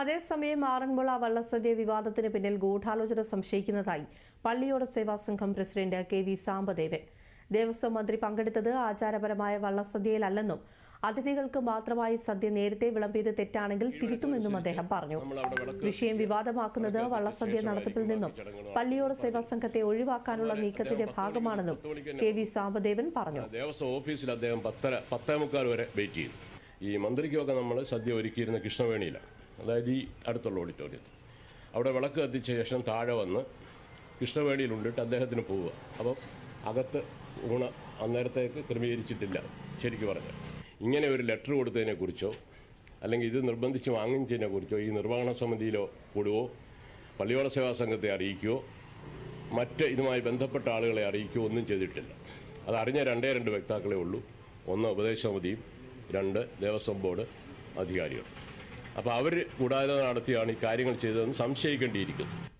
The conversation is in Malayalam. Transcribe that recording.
അതേസമയം ആറന്മുള വള്ളസദ്യ വിവാദത്തിന് പിന്നിൽ ഗൂഢാലോചന സംശയിക്കുന്നതായി പള്ളിയോട് സേവാ സംഘം president K V Sambadevan. Devaswom മന്ത്രി പങ്കെടുത്തത് ആചാരപരമായ വള്ളസദ്യയിലല്ലെന്നും അതിഥികൾക്ക് മാത്രമായി സദ്യ നേരത്തെ വിളമ്പിയത് തെറ്റാണെങ്കിൽ തിരുത്തുമെന്നും അദ്ദേഹം പറഞ്ഞു. വിഷയം വിവാദമാക്കുന്നത് വള്ളസദ്യ നടത്തിപ്പിൽ നിന്നും പള്ളിയോട് സേവാ സംഘത്തെ ഒഴിവാക്കാനുള്ള നീക്കത്തിന്റെ ഭാഗമാണെന്നും കെ വി സാമ്പദേവൻ പറഞ്ഞു. ദേവസ്വം ഓഫീസിൽ അദ്ദേഹം പത്തര വരെ വെയിറ്റ് ചെയ്തു. ഈ മന്ത്രിക്കൊക്കെ നമ്മൾ സദ്യ ഒരുക്കിയിരുന്ന കൃഷ്ണവേണിയിലാണ്. അതായത് ഈ അടുത്തുള്ള ഓഡിറ്റോറിയത്തിൽ. അവിടെ വിളക്ക് കത്തിച്ച ശേഷം താഴെ വന്ന് കൃഷ്ണവേണിയിൽ ഉണ്ടിട്ട് അദ്ദേഹത്തിന് പോവുക. അപ്പം അകത്ത് ഊണ അന്നേരത്തേക്ക് ക്രമീകരിച്ചിട്ടില്ല ശരിക്കും പറഞ്ഞു ഇങ്ങനെ ഒരു ലെറ്റർ കൊടുത്തതിനെക്കുറിച്ചോ അല്ലെങ്കിൽ ഇത് നിർബന്ധിച്ച് വാങ്ങിച്ചതിനെ കുറിച്ചോ ഈ നിർവഹണ സമിതിയിലോ കൂടുവോ പള്ളിയോള സേവാ സംഘത്തെ അറിയിക്കുകയോ മറ്റ് ഇതുമായി ബന്ധപ്പെട്ട ആളുകളെ അറിയിക്കുകയോ ഒന്നും ചെയ്തിട്ടില്ല. അത് അറിഞ്ഞ രണ്ടേ രണ്ട് വ്യക്താക്കളേ ഉള്ളൂ. ഒന്ന് ഉപദേശ സമിതിയും രണ്ട് ദേവസ്വം ബോർഡ് അധികാരികൾ അപ്പോൾ അവർ കൂടാതെ നടത്തിയാണ് ഈ കാര്യങ്ങൾ ചെയ്തതെന്ന് സംശയിക്കേണ്ടിയിരിക്കുന്നു.